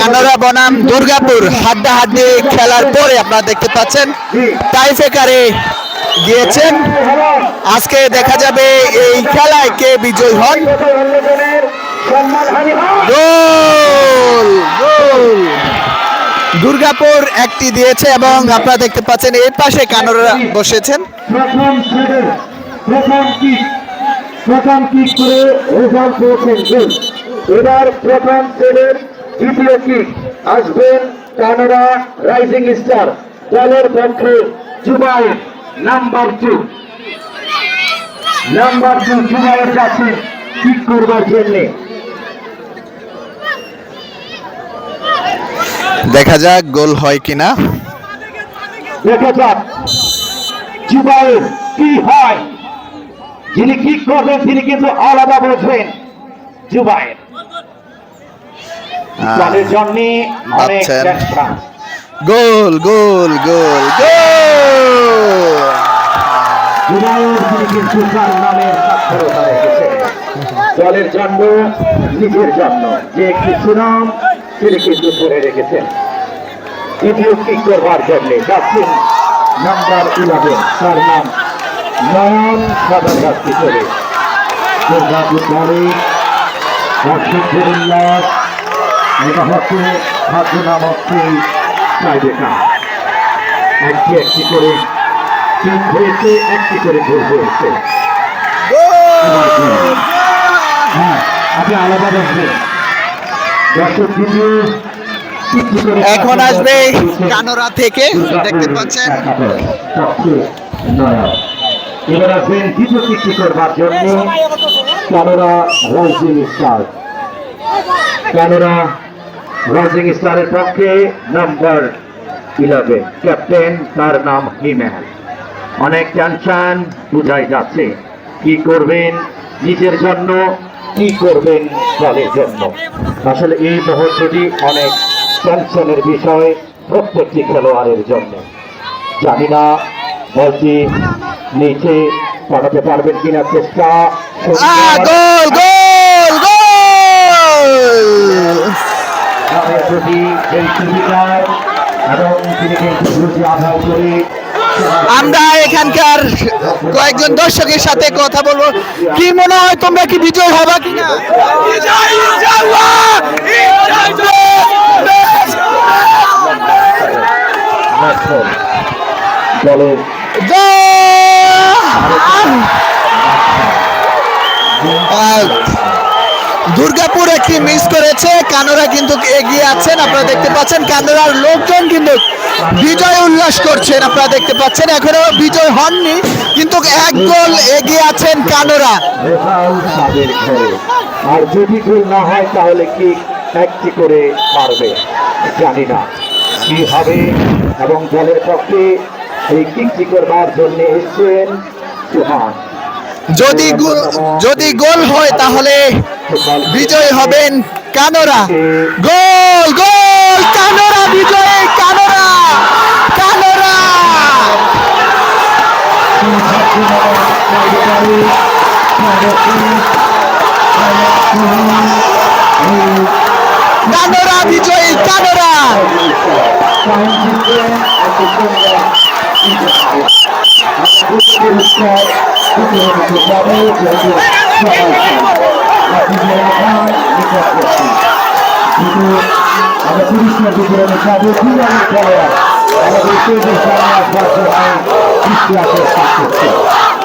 Canada বনাম দুর্গাপুর হাড্ডাহাড্ডি খেলার পরে আপনারা দেখতে পাচ্ছেন টাইফেকারে গিয়েছেন। আজকে দেখা যাবে এই খেলায় কে বিজয় হন। দুর্গাপুর একটি দিয়েছে এবং আপনারা দেখতে পাচ্ছেন এর পাশে কানোরা বসেছেন। প্রথম করে এবার প্রথম দ্বিতীয় কিক আসবেন কানাডা রাইজিং স্টার দলের পক্ষে Zubair number two. Number two Zubair কাছে কিক করবার জন্যে। দেখা যাক গোল হয় কিনা। দেখা যাক জুবাইর কি হয়। যিনি কি করবেন তিনি কিন্তু আলাদা বোঝবেন জুবাইর দলের জন্য অনেক ভাবছেন। চেষ্টা গোল গোল গোল গোল জুবাইর তিনি কিন্তু তার নামের সাক্ষরতা রেখেছেন দলের জন্য নিজের জন্য যে একটি সুনাম তিনি কিন্তু ধরে রেখেছেন দ্বিতীয় কি করবার জন্য যাচ্ছেন নাম্বার ইলেভেন তার নাম নয়ন সাদা যাত্রী করে দুর্গাপুর উল্লাস এটা হচ্ছে খাদ্য নামক সেই টাইবেকার একটি একটি করে তিন হয়েছে একটি করে ভুল হয়েছে হ্যাঁ আপনি আলাদা বসবেন দর্শক দ্বিতীয় এখন আসবে কানোরা থেকে, দেখতে পাচ্ছেন। এবার আসবেন দ্বিতীয় কৃষি করবার জন্য ক্যানোরা রাইজিং স্টার ক্যানোরা স্টারের পক্ষে নাম্বার ইলেভেন ক্যাপ্টেন তার নাম হিম্যান অনেক টেনশন, বুঝাই যাচ্ছে। কি করবেন? নিজের জন্য, কি করবেন দলের জন্য? আসলে এই মুহূর্তটি অনেক টেনশনের বিষয় প্রত্যেকটি খেলোয়াড়ের জন্য। জানি না, বলছি, নিচে পাঠাতে পারবেন কিনা চেষ্টা। গোল গোল! আমাদের এই সুবিধার এবং তিনি কিন্তু আদায় করে আমরা এখানকার কয়েকজন দর্শকের সাথে কথা বলব। কি মনে হয় তোমরা কি বিজয় হবা কিনা? আহ, দুর্গাপুর একটি মিস করেছে। কানোরা কিন্তু এগিয়ে আছেন। আপনারা দেখতে পাচ্ছেন কানোরার লোকজন কিন্তু বিজয় উল্লাস করছেন। আপনারা দেখতে পাচ্ছেন এখনও বিজয় হননি কিন্তু এক গোল এগিয়ে আছেন কানোরা আর যদি ভুল না হয় তাহলে কি একটি করে পারবে জানি না। কি হবে? এবং দলের পক্ষে এই কিকটি করবার জন্য এসছেন সুহান। যদি গো- যদি গোল হয় তাহলে বিজয় হবেন কানোরা। গোল গোল! কানোরা বিজয় কানোরা! কানোরা! কানোরা বিজয়ী কানোরা! আমরা পুলিশের বিতরণে সাথে কীভাবে খেলোয়াড় আমাদের সেই দেশে দৃষ্টি আকর্ষণ করছে